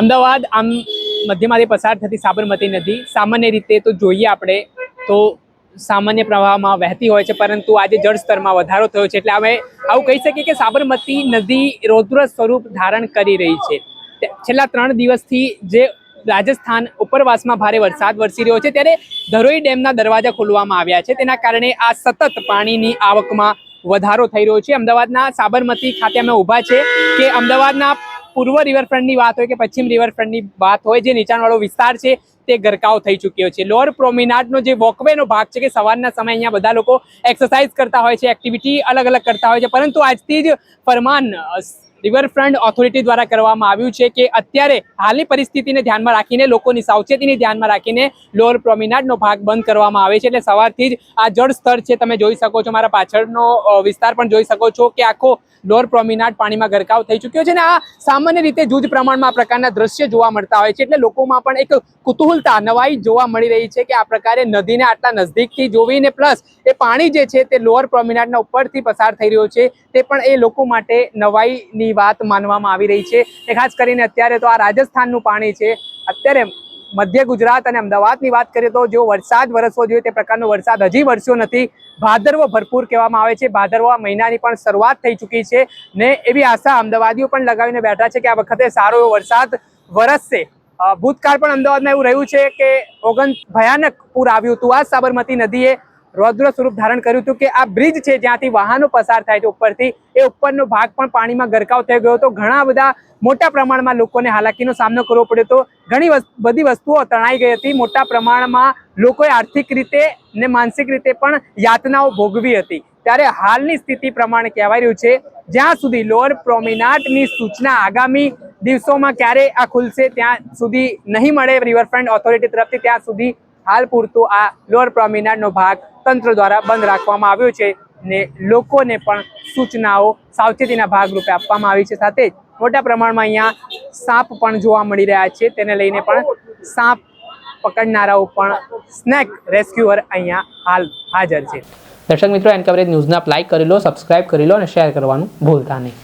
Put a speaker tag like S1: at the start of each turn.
S1: અમદાવાદ આમ મધ્યમાંથી પસાર થતી સાબરમતી નદી, સામાન્ય રીતે તો જોઈએ આપણે તો સામાન્ય પ્રવાહમાં વહેતી હોય છે, પરંતુ આજે જળસ્તરમાં વધારો થયો છે. એટલે અમે આવું કહી શકીએ કે સાબરમતી નદી રૌદ્ર સ્વરૂપ ધારણ કરી રહી છે. છેલ્લા ત્રણ દિવસથી જે રાજસ્થાન ઉપરવાસમાં ભારે વરસાદ વરસી રહ્યો છે, ત્યારે ધરોઈ ડેમના દરવાજા ખોલવામાં આવ્યા છે. તેના કારણે આ સતત પાણીની આવકમાં વધારો થઈ રહ્યો છે. અમદાવાદના સાબરમતી ખાતે અમે ઊભા છે કે અમદાવાદના પૂર્વ રિવરફ્રન્ટની વાત હોય કે પશ્ચિમ રિવરફ્રન્ટની વાત હોય, જે નીચાણવાળો વિસ્તાર છે, તે ગરકાવ થઈ ચૂક્યો છે. લોઅર પ્રોમિનાડનો જે વોકવેનો ભાગ છે કે સવારના સમયે અહીંયા બધા લોકો એક્સરસાઇઝ કરતા હોય છે એક્ટિવિટી અલગ અલગ કરતા હોય છે, પરંતુ આજથી જ ફરમાન રિવરફ્રન્ટ ઓથોરિટી દ્વારા કરવામાં આવ્યું છે કે અત્યારે હાલની પરિસ્થિતિને ધ્યાનમાં રાખીને, લોકોની સાવચેતીને ધ્યાનમાં રાખીને લોઅર પ્રોમિનાડનો ભાગ બંધ કરવામાં આવે છે. એટલે સવારથી જ આ જળ સ્તર છે, તમે જોઈ શકો છો, મારા પાછળનો વિસ્તાર પણ જોઈ શકો છો કે આખો લોઅર પ્રોમિનાડ પાણીમાં ગરકાવ થઈ ચૂક્યો છે અને આ સામાન્ય રીતે જૂજ પ્રમાણમાં આ પ્રકારના દ્રશ્ય જોવા મળતા હોય છે. એટલે લોકોમાં પણ એક કુતૂહલતા, નવાઈ જોવા મળી રહી છે કે આ પ્રકારે નદીને આટલા નજદીકથી જોવીને પ્લસ એ પાણી જે છે તે લોઅર પ્રોમિનાડના ઉપરથી પસાર થઈ રહ્યો છે. તે પણ એ લોકો માટે નવાઈની વાત માનવામાં આવી રહી છે અને ખાસ કરીને અત્યારે તો આ રાજસ્થાનનું પાણી છે. અત્યારે મધ્ય ગુજરાત અને અમદાવાદની વાત કરીએ તો જો વરસાદ વરસવો જોઈએ તે પ્રકારનો વરસાદ હજી વરસ્યો નથી. ભાદરવો ભરપૂર કહેવામાં આવે છે. ભાદરવા મહિનાની પણ શરૂઆત થઈ ચૂકી છે ને એવી આશા અમદાવાદીઓ પણ લગાવીને બેઠા છે કે આ વખતે સારો એવો વરસાદ વરસશે. ભૂતકાળ પણ અમદાવાદમાં એવું રહ્યું છે કે ઓગણ ભયાનક પૂર આવ્યું હતું. આ સાબરમતી નદીએ રૌદ્ર સ્વરૂપ ધારણ કર્યું હતું કે આ બ્રિજ છે જ્યાંથી વાહનો પસાર થાય છે. ઉપરથી એ ઉપરનો ભાગ પણ પાણીમાં ગરકાવ થઈ ગયો હતો. ઘણા બધા મોટા પ્રમાણમાં લોકોને હાલાકીનો સામનો કરવો પડ્યો હતો. ઘણી બધી વસ્તુઓ તણાઈ ગઈ હતી. મોટા પ્રમાણમાં લોકોએ આર્થિક રીતે ને માનસિક રીતે પણ યાતનાઓ ભોગવી હતી. ત્યારે હાલની સ્થિતિ પ્રમાણે કહેવાય રહ્યું છે, જ્યાં સુધી લોઅર પ્રોમિનાટની સૂચના આગામી દિવસોમાં ક્યારે આ ખુલશે, ત્યાં સુધી નહીં મળે રિવરફ્રન્ટ ઓથોરિટી તરફથી, ત્યાં સુધી હાલ પૂરતું આ લોઅર પ્રોમિનાડનો ભાગ તંત્ર દ્વારા બંધ રાખવામાં આવ્યો છે ને લોકોને પણ સૂચનાઓ સાવચેતીના ભાગરૂપે આપવામાં આવી છે. સાથે જ મોટા પ્રમાણમાં અહીંયા સાપ પણ જોવા મળી રહ્યા છે. તેને લઈને પણ સાપ પકડનારાઓ પણ સ્નેક રેસ્ક્યુઅર અહીંયા હાલ હાજર છે. દર્શક મિત્રો, એન કવરેજ ન્યૂઝને લાઇક કરી લો, સબસ્ક્રાઇબ કરી લો અને શેર કરવાનું ભૂલતા નહીં.